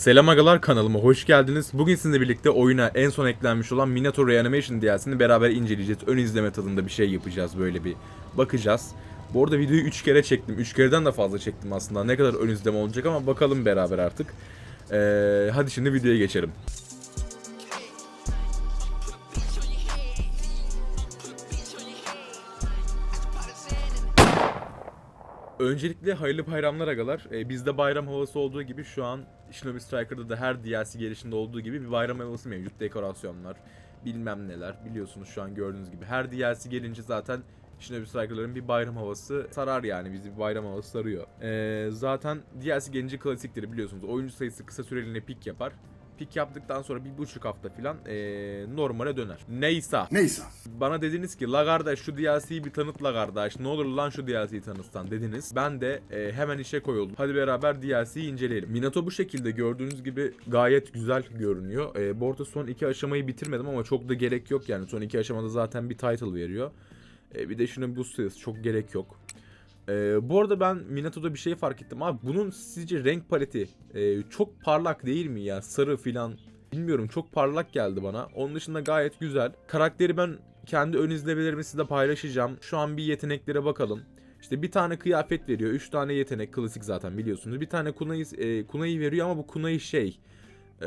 Selam agalar kanalıma hoş geldiniz. Bugün sizinle birlikte oyuna en son eklenmiş olan Minato Reanimation DLC'ni beraber inceleyeceğiz. Ön izleme tadında bir şey yapacağız böyle bir bakacağız. Bu arada videoyu 3 kere çektim. 3 kereden de fazla çektim aslında. Ne kadar ön izleme olacak ama bakalım beraber artık. Ee, hadi şimdi videoya geçelim. Öncelikle hayırlı bayramlar agalar. Ee, bizde bayram havası olduğu gibi şu an Shinobi Striker'da da her DLC gelişinde olduğu gibi bir bayram havası mevcut. Dekorasyonlar, bilmem neler. Biliyorsunuz şu an gördüğünüz gibi. Her DLC gelince zaten Shinobi Striker'ların bir bayram havası sarar yani. Bizi bir bayram havası sarıyor. Ee, zaten DLC gelince klasikleri biliyorsunuz. Oyuncu sayısı kısa süreliğine pik yapar. Pik yaptıktan sonra bir buçuk hafta falan ee, normale döner. Neyse. Neyse. Bana dediniz ki la kardeş şu DLC'yi bir tanıt la kardeş ne olur lan şu DLC'yi tanıtsan dediniz. Ben de e, hemen işe koyuldum. Hadi beraber DLC'yi inceleyelim. Minato bu şekilde gördüğünüz gibi gayet güzel görünüyor. E, bu arada son iki aşamayı bitirmedim ama çok da gerek yok yani. Son iki aşamada zaten bir title veriyor. E, bir de boost sayısı çok gerek yok. E, bu arada ben Minato'da bir şey fark ettim abi. Bunun sizce renk paleti e, çok parlak değil mi ya? Sarı filan Bilmiyorum çok parlak geldi bana. Onun dışında gayet güzel. Karakteri ben kendi ön izlemelerimi size paylaşacağım. Şu an bir yeteneklere bakalım. İşte bir tane kıyafet veriyor. Üç tane yetenek. Klasik zaten biliyorsunuz. Bir tane kunayı, e, kunayı veriyor ama bu kunayı şey. E,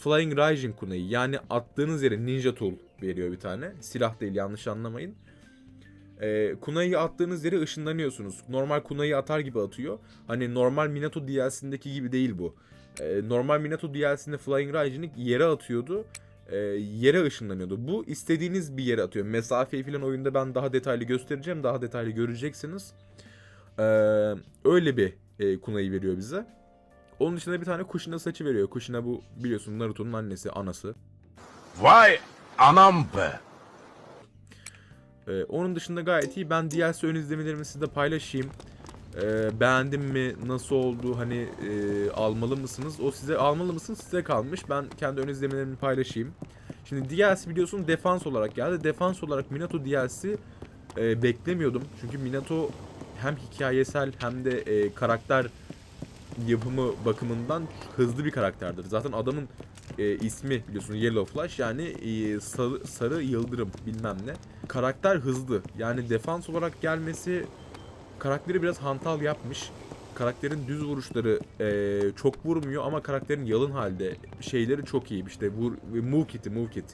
Flying Rising kunayı. Yani attığınız yere Ninja Tool veriyor bir tane. Silah değil yanlış anlamayın. E, kunayı attığınız yere ışınlanıyorsunuz. Normal kunayı atar gibi atıyor. Hani normal Minato DLC'sindeki gibi değil bu. E, normal Minato DLC'sinde Flying Rising'i yere atıyordu. E, yere ışınlanıyordu. Bu istediğiniz bir yere atıyor. Mesafeyi falan oyunda ben daha detaylı göstereceğim. Daha detaylı göreceksiniz. E, öyle bir e, kunayı veriyor bize. Onun dışında bir tane Kushina saçı veriyor. Kushina bu biliyorsun Naruto'nun annesi, anası. Vay anam be. Ee, onun dışında gayet iyi. Ben DLC ön izlemelerimi sizle paylaşayım. Ee, beğendim mi? Nasıl oldu? Hani e, almalı mısınız? O size almalı mısınız? Size kalmış. Ben kendi ön izlemelerimi paylaşayım. Şimdi DLC biliyorsun defans olarak geldi. Defans olarak Minato DLC e, beklemiyordum. Çünkü Minato hem hikayesel hem de e, karakter yapımı bakımından hızlı bir karakterdir. Zaten adamın e, ismi biliyorsun Yellow Flash yani e, sarı, sarı yıldırım bilmem ne. Karakter hızlı. Yani defans olarak gelmesi karakteri biraz hantal yapmış. Karakterin düz vuruşları e, çok vurmuyor ama karakterin yalın halde şeyleri çok iyi. İşte vur, move kit'i move kit.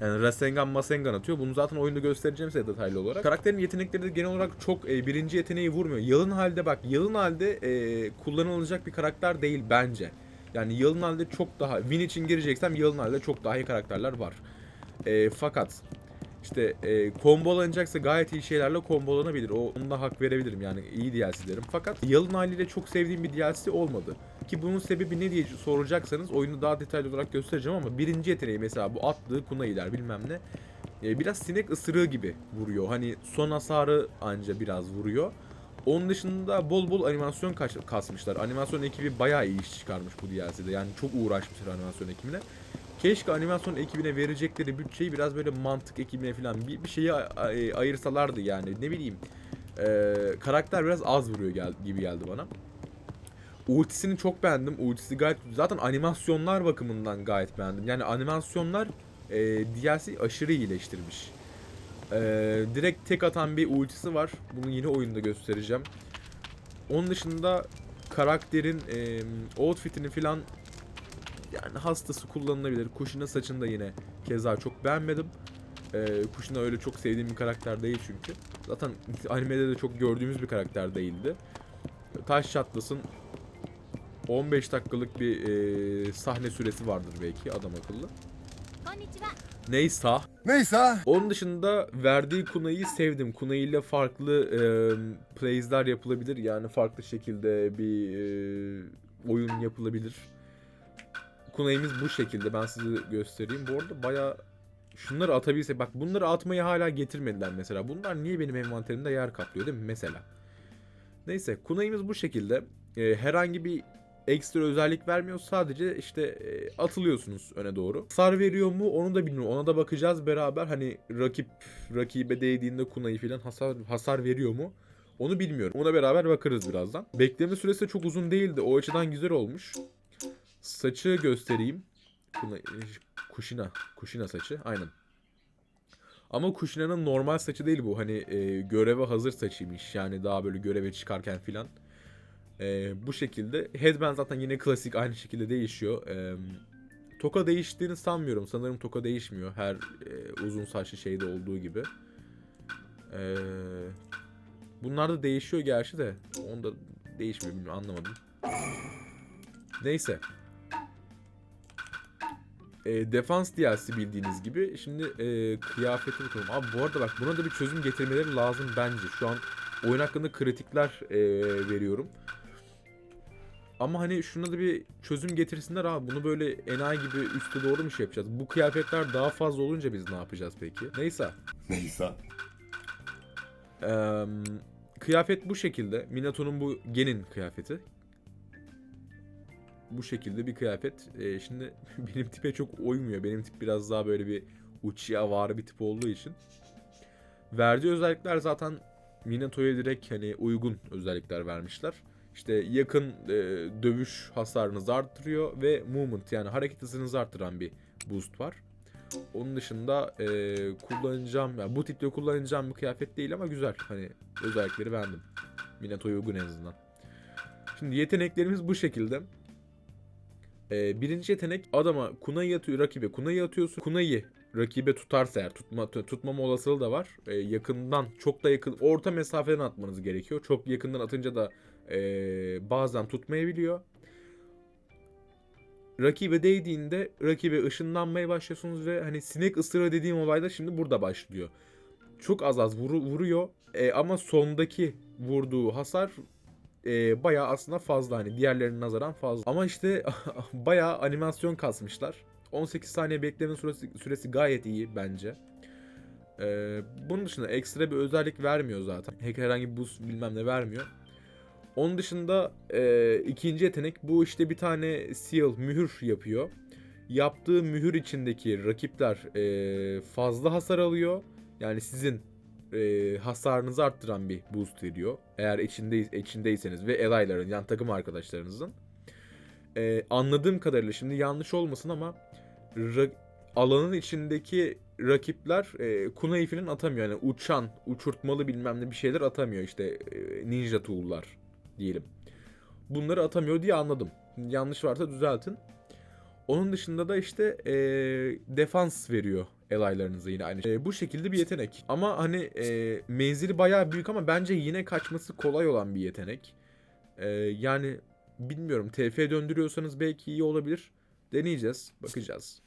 Yani Rasengan Masengan atıyor. Bunu zaten oyunda göstereceğim size detaylı olarak. Karakterin yetenekleri de genel olarak çok e, birinci yeteneği vurmuyor. Yalın halde bak yalın halde e, kullanılacak bir karakter değil bence. Yani yalın halde çok daha win için gireceksem yalın halde çok daha iyi karakterler var. E, fakat işte e, kombolanacaksa gayet iyi şeylerle kombolanabilir. O onu da hak verebilirim yani iyi DLC derim. Fakat yalın haliyle çok sevdiğim bir DLC olmadı. Ki bunun sebebi ne diye soracaksanız oyunu daha detaylı olarak göstereceğim ama birinci yeteneği mesela bu attığı kunayiler bilmem ne. e, biraz sinek ısırığı gibi vuruyor. Hani son hasarı anca biraz vuruyor. Onun dışında bol bol animasyon kasmışlar. Animasyon ekibi bayağı iyi iş çıkarmış bu DLC'de. Yani çok uğraşmışlar animasyon ekibine. Keşke animasyon ekibine verecekleri bütçeyi biraz böyle mantık ekibine falan bir, bir şeyi a- a- e, ayırsalardı yani. Ne bileyim. e, karakter biraz az vuruyor gel, gibi geldi bana. Ultisini çok beğendim. Ultisi gayet zaten animasyonlar bakımından gayet beğendim. Yani animasyonlar e, DLC aşırı iyileştirmiş. E, direkt tek atan bir ultisi var. Bunu yine oyunda göstereceğim. Onun dışında karakterin e, outfitini falan yani hastası kullanılabilir. Kuşina saçını da yine keza çok beğenmedim. Ee, Kuşina öyle çok sevdiğim bir karakter değil çünkü. Zaten animede de çok gördüğümüz bir karakter değildi. Taş çatlasın 15 dakikalık bir e, sahne süresi vardır belki adam akıllı. Neyse. Neyse. Onun dışında verdiği Kuna'yı sevdim. Kunai ile farklı e, plays'ler yapılabilir. Yani farklı şekilde bir e, oyun yapılabilir. Kunai'miz bu şekilde. Ben size göstereyim. Bu arada baya şunları atabilse bak bunları atmayı hala getirmediler mesela. Bunlar niye benim envanterimde yer kaplıyor değil mi mesela? Neyse Kunai'miz bu şekilde. E, herhangi bir ekstra özellik vermiyor. Sadece işte e, atılıyorsunuz öne doğru. Hasar veriyor mu onu da bilmiyorum. Ona da bakacağız beraber. Hani rakip rakibe değdiğinde kunayı falan hasar hasar veriyor mu? Onu bilmiyorum. Ona beraber bakarız birazdan. Bekleme süresi de çok uzun değildi. O açıdan güzel olmuş. saçı göstereyim. Kuşina. Kuşina saçı. Aynen. Ama Kuşina'nın normal saçı değil bu. Hani e, göreve hazır saçıymış. Yani daha böyle göreve çıkarken filan. E, bu şekilde. Headband zaten yine klasik aynı şekilde değişiyor. E, toka değiştiğini sanmıyorum. Sanırım toka değişmiyor. Her e, uzun saçlı şeyde olduğu gibi. E, bunlar da değişiyor gerçi de. Onda değişmiyor bilmiyorum anlamadım. Neyse. E, defans DLC bildiğiniz gibi. Şimdi e, kıyafeti bakalım. Abi bu arada bak buna da bir çözüm getirmeleri lazım bence. Şu an oyun hakkında kritikler e, veriyorum. Ama hani şuna da bir çözüm getirsinler abi. Bunu böyle enayi gibi üste doğru mu şey yapacağız? Bu kıyafetler daha fazla olunca biz ne yapacağız peki? Neyse. Neyse. Eee, kıyafet bu şekilde. Minato'nun bu Gen'in kıyafeti. Bu şekilde bir kıyafet. Eee, şimdi benim tipe çok uymuyor. Benim tip biraz daha böyle bir Uchiha var bir tip olduğu için. Verdiği özellikler zaten Minato'ya direkt hani uygun özellikler vermişler. İşte yakın e, dövüş hasarınızı arttırıyor ve movement yani hareket hızınızı arttıran bir boost var. Onun dışında e, kullanacağım, yani bu tipte kullanacağım bir kıyafet değil ama güzel. Hani özellikleri beğendim. Minato'ya uygun en azından. Şimdi yeteneklerimiz bu şekilde. E, birinci yetenek adama kunayı atıyor rakibe. Kunayı atıyorsun. Kunayı rakibe tutarsa eğer tutma, tutmama olasılığı da var. E, yakından çok da yakın orta mesafeden atmanız gerekiyor. Çok yakından atınca da e, bazen tutmayabiliyor rakibe değdiğinde rakibe ışınlanmaya başlıyorsunuz ve hani sinek ısırığı dediğim olay da şimdi burada başlıyor. Çok az az vuru, vuruyor E, ama sondaki vurduğu hasar e, bayağı aslında fazla hani diğerlerine nazaran fazla. Ama işte bayağı animasyon kasmışlar. 18 saniye bekleme süresi, süresi gayet iyi bence. E, bunun dışında ekstra bir özellik vermiyor zaten. Herhangi bir boost bilmem ne vermiyor. Onun dışında e, ikinci yetenek bu işte bir tane seal mühür yapıyor. Yaptığı mühür içindeki rakipler e, fazla hasar alıyor. Yani sizin e, hasarınızı arttıran bir boost veriyor. Eğer içinde, içindeyseniz ve elayların yani takım arkadaşlarınızın. E, anladığım kadarıyla şimdi yanlış olmasın ama alanın içindeki rakipler e, kunai falan atamıyor. Yani uçan, uçurtmalı bilmem ne bir şeyler atamıyor işte e, ninja tool'lar diyelim. Bunları atamıyor diye anladım. Yanlış varsa düzeltin. Onun dışında da işte e, defans veriyor elaylarınıza yine aynı. E, bu şekilde bir yetenek. Ama hani e, menzili bayağı büyük ama bence yine kaçması kolay olan bir yetenek. E, yani bilmiyorum TF döndürüyorsanız belki iyi olabilir. Deneyeceğiz, bakacağız.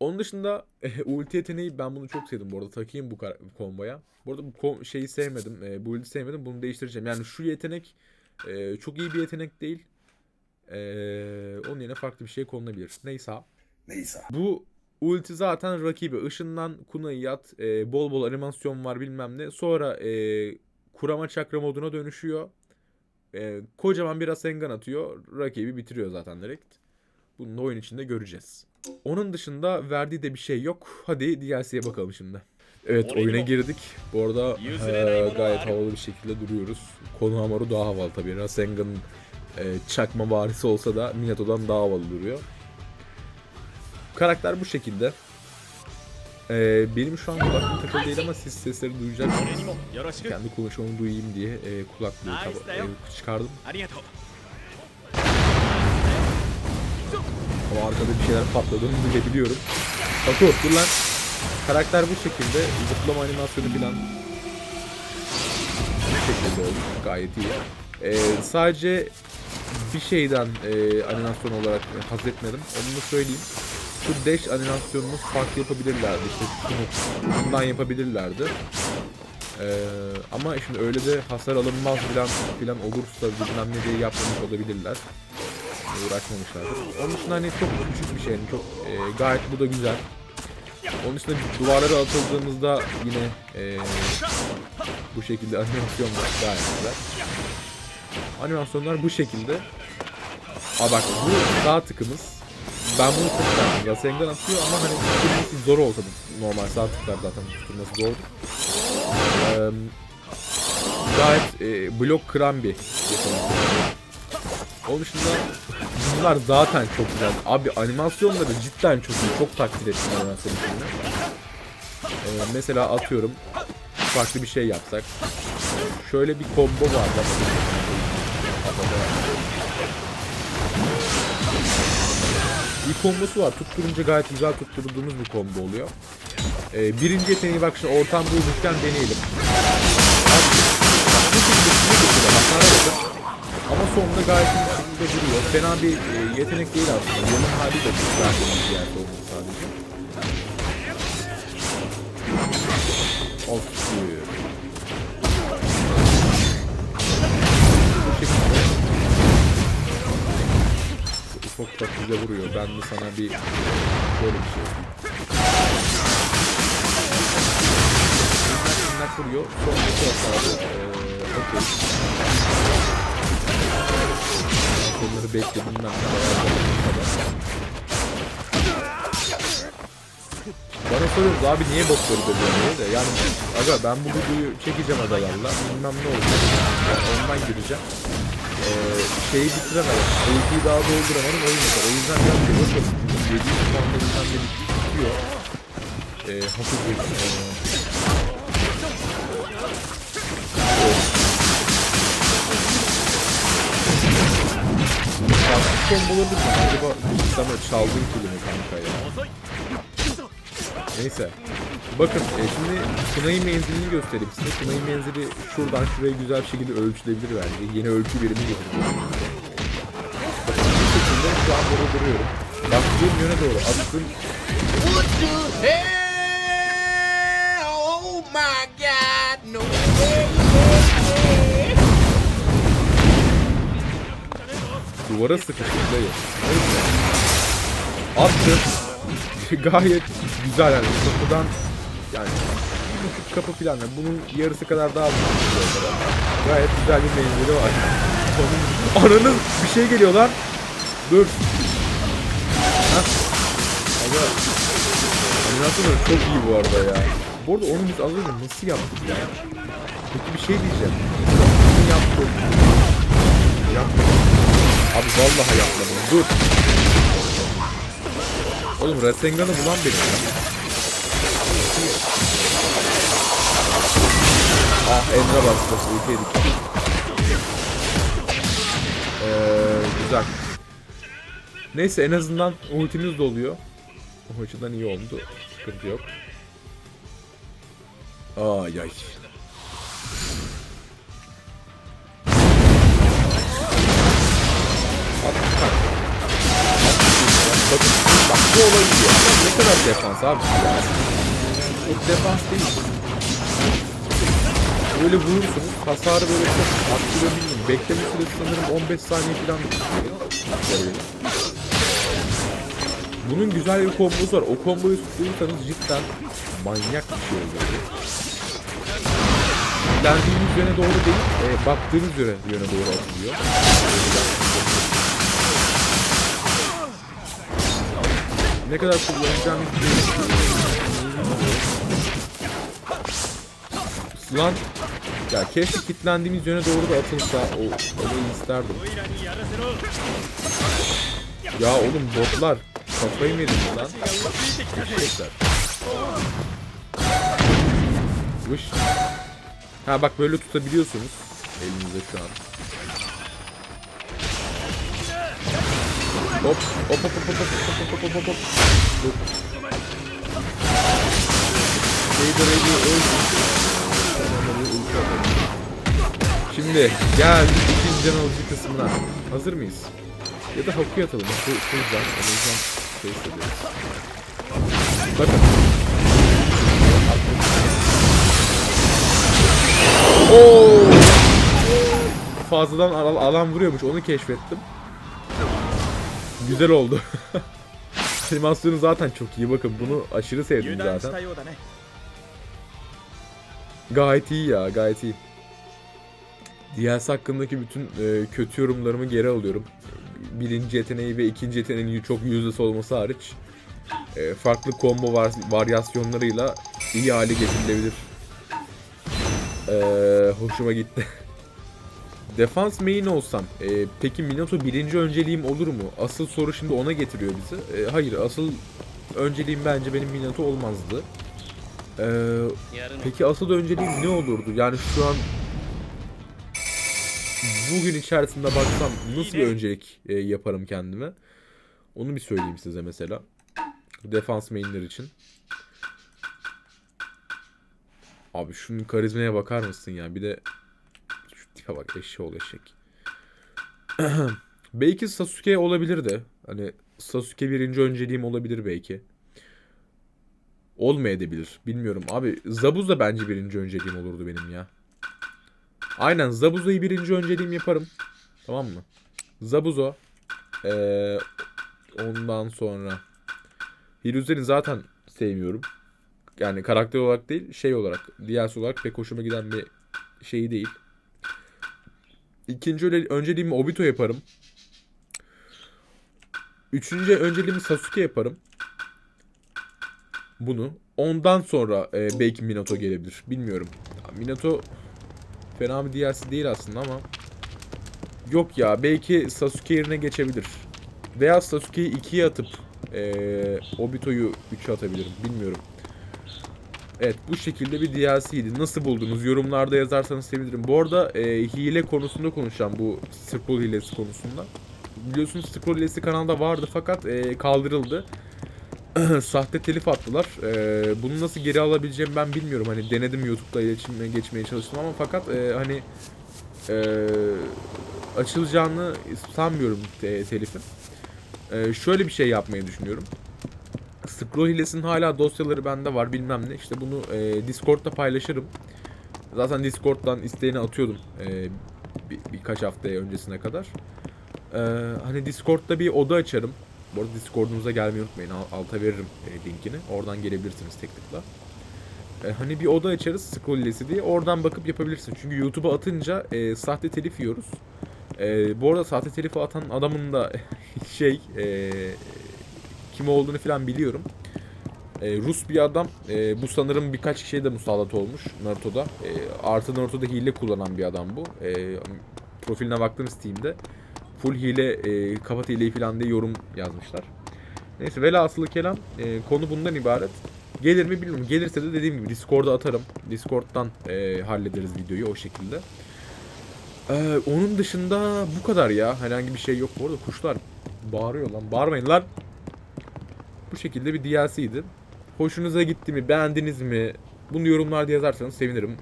Onun dışında e, ulti yeteneği ben bunu çok sevdim bu arada takayım bu komboya. Bu arada bu kom- şeyi sevmedim, e, bu ulti sevmedim bunu değiştireceğim. Yani şu yetenek e, çok iyi bir yetenek değil. E, onun yerine farklı bir şey konulabilir. Neyse. Neyse. Bu ulti zaten rakibi ışından kunayı yat, e, bol bol animasyon var bilmem ne. Sonra e, kurama çakra moduna dönüşüyor. E, kocaman bir Rasengan atıyor. Rakibi bitiriyor zaten direkt. Bunu da oyun içinde göreceğiz. Onun dışında verdiği de bir şey yok. Hadi DLC'ye bakalım şimdi. Evet oyuna girdik. Bu arada e, gayet havalı bir şekilde duruyoruz. Konu Amaru daha havalı tabii. Rasengan e, çakma varisi olsa da Minato'dan daha havalı duruyor. Karakter bu şekilde. Ee, benim şu an kulak takılı değil ama siz sesleri duyacaksınız. Kendi konuşmamı duyayım diye e, kulaklığı e, çıkardım. Ama arkada bir şeyler patladığını duyabiliyorum. Batu dur lan. Karakter bu şekilde. Zıplama animasyonu falan. Bu şekilde oldu. Gayet iyi. Ee, sadece bir şeyden e, animasyon olarak haz etmedim. Onu da söyleyeyim. Şu dash animasyonunu farklı yapabilirlerdi. İşte şunu, şundan yapabilirlerdi. Ee, ama şimdi öyle de hasar alınmaz falan, falan olursa bilmem ne diye yapmamış olabilirler uğraşmamışlardır. Onun dışında hani çok küçük bir şey. Yani çok e, gayet bu da güzel. Onun dışında duvarlara atıldığımızda yine e, bu şekilde animasyon var. Gayet güzel. Animasyonlar bu şekilde. Aa bak bu sağ tıkımız. Ben bunu çok beğendim. Rasengan atıyor ama hani tutturması zor olsa normal sağ tıklar zaten tutturması zor. Ee, gayet e, blok kıran bir yetenek. Onun dışında bunlar zaten çok güzel. Abi animasyonları cidden çok iyi. Çok takdir ettim animasyon filmini. Ee, mesela atıyorum farklı bir şey yapsak. Şöyle bir combo var. Bak. Bir kombosu var. Tutturunca gayet güzel tutturduğumuz bir combo oluyor. Ee, birinci yeteneği bak şimdi ortam bulmuşken deneyelim. Bak, bu şekilde bakın. Ama sonunda gayet iyi şekilde duruyor. Fena bir e, yetenek değil aslında. Yolun hali de güzel bir yer olmuş sadece. Of. Bu şekilde ufak ufak bize vuruyor. Ben de sana bir böyle bir şey Minnak vuruyor. Sonraki hasarı eee okey. Onları bekledim ben. De kadar. Bana soruyoruz abi niye dövüyorsun diye de. Yani aga ben bu videoyu çekeceğim adalarla. Bilmem ne olacak. Yani ondan gireceğim. Ee, şeyi bitiremedim. Ultiyi daha dolduramadım o yüzden o yüzden biraz yavaş olsun çünkü 700 puanlarından beni tutuyor ee, hafif bir ee, Farklı komboları da sen acaba sana çaldığın kelime kanka ya. Neyse. Bakın e, şimdi Kınay'ın menzilini göstereyim size. Kınay'ın menzili şuradan şuraya güzel bir şekilde ölçülebilir bence. Yeni ölçü birimi getirdim. Bakın bu şekilde şu an burada duruyorum. Baktığım yöne doğru hell? Oh my God! No way! Duvara sıkıştım dayı. Neyse. Attım. Gayet güzel yani kapıdan yani bir buçuk kapı falan yani bunun yarısı kadar daha büyük şey. Gayet güzel bir menzili var. Onun ananın bir şey geliyor lan. Dur. Hah. Aga. Çok iyi bu arada ya. Bu arada onu biz az önce nasıl yaptık ya? Peki bir şey diyeceğim. Bunu yaptık. Yapmadım. Abi vallahi yapmadım. Dur. Oğlum Rasengan'ı bulan benim ya. Ah Emre bastı. Ulti yedik. Ee, güzel. Neyse en azından ultimiz doluyor. O açıdan iyi oldu. Sıkıntı yok. Ay ay. Bak. Bakın bak bu olabiliyor. Ama ne kadar defans abi. Çok defans değil. Böyle vurursunuz hasarı böyle çok arttırabilirim. Bekleme süresi sanırım 15 saniye falan. Bunun güzel bir kombosu var. O komboyu tutturursanız cidden manyak bir şey oluyor. Lendiğiniz yöne doğru değil, e, baktığınız yöne, yöne doğru atılıyor. Ne kadar kullanacağım Lan ya keşke kilitlendiğimiz yöne doğru da atılsa o olayı isterdim. Ya oğlum botlar kafayı mı yediniz lan? Eşekler. Ha bak böyle tutabiliyorsunuz elinizde şu an. Hop hop hop hop hop hop hop hop hop hop. Vader Eddie öldü. Şimdi geldik ikinci can kısmına. Hazır mıyız? Ya da Haku'ya atalım. Haku full can. O yüzden şey. Bakın. Oo! Fazladan al- alan vuruyormuş. Onu keşfettim güzel oldu. Animasyonu zaten çok iyi bakın bunu aşırı sevdim zaten. Gayet iyi ya gayet iyi. DLC hakkındaki bütün e, kötü yorumlarımı geri alıyorum. Birinci yeteneği ve ikinci yeteneğin çok yüzdesi olması hariç e, farklı combo var, varyasyonlarıyla iyi hale getirilebilir. E, hoşuma gitti. defans main olsam e, peki Minato birinci önceliğim olur mu? Asıl soru şimdi ona getiriyor bizi. E, hayır asıl önceliğim bence benim Minato olmazdı. E, peki asıl önceliğim ne olurdu? Yani şu an bugün içerisinde baksam nasıl bir öncelik e, yaparım kendime? Onu bir söyleyeyim size mesela. Defans mainler için. Abi şunun karizmaya bakar mısın ya? Bir de tipe bak eşeğoğlu eşek. belki Sasuke olabilir de. Hani Sasuke birinci önceliğim olabilir belki. Olmayabilir. Bilmiyorum. Abi Zabuz da bence birinci önceliğim olurdu benim ya. Aynen Zabuza'yı birinci önceliğim yaparım. Tamam mı? Zabuzo. Ee, ondan sonra Hiruzen'i zaten sevmiyorum. Yani karakter olarak değil, şey olarak, DLC olarak pek hoşuma giden bir şey değil. İkinci önceliğimi Obito yaparım. Üçüncü önceliğimi Sasuke yaparım. Bunu. Ondan sonra e, belki Minato gelebilir. Bilmiyorum. Minato fena bir DLC değil aslında ama yok ya belki Sasuke yerine geçebilir. Veya Sasuke'yi 2'ye atıp e, Obito'yu 3'e atabilirim. Bilmiyorum. Evet bu şekilde bir DLC'ydi. Nasıl buldunuz? Yorumlarda yazarsanız sevinirim. Bu arada e, hile konusunda konuşacağım bu scroll hilesi konusunda. Biliyorsunuz scroll hilesi kanalda vardı fakat e, kaldırıldı. Sahte telif attılar. E, bunu nasıl geri alabileceğimi ben bilmiyorum. Hani denedim YouTube'da iletişime geçmeye çalıştım ama fakat e, hani e, açılacağını sanmıyorum te- telifin. E, şöyle bir şey yapmayı düşünüyorum. Scroll hala dosyaları bende var bilmem ne. İşte bunu e, Discord'da paylaşırım. Zaten Discord'dan isteğini atıyordum e, bir, birkaç haftaya öncesine kadar. E, hani Discord'da bir oda açarım. Bu arada Discord'umuza gelmeyi unutmayın. Al- Alta veririm e, linkini. Oradan gelebilirsiniz tek tıkla. E, hani bir oda açarız scroll diye. Oradan bakıp yapabilirsin. Çünkü YouTube'a atınca e, sahte telif yiyoruz. E, bu arada sahte telifi atan adamın da şey e, kim olduğunu falan biliyorum. E, Rus bir adam. E, bu sanırım birkaç kişiye de musallat olmuş Naruto'da. E, artı Naruto'da hile kullanan bir adam bu. E, profiline baktım Steam'de. Full hile, e, kapat hileyi falan diye yorum yazmışlar. Neyse velhasılı kelam e, konu bundan ibaret. Gelir mi bilmiyorum. Gelirse de dediğim gibi Discord'a atarım. Discord'dan e, hallederiz videoyu o şekilde. Ee, onun dışında bu kadar ya. Herhangi bir şey yok. Bu arada kuşlar bağırıyor lan. Bağırmayın lan. Bu şekilde bir DLC'ydi. Hoşunuza gitti mi? Beğendiniz mi? Bunu yorumlarda yazarsanız sevinirim.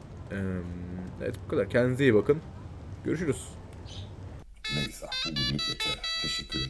Evet bu kadar. Kendinize iyi bakın. Görüşürüz. Neyse bugünlük yeter. Teşekkür ederim.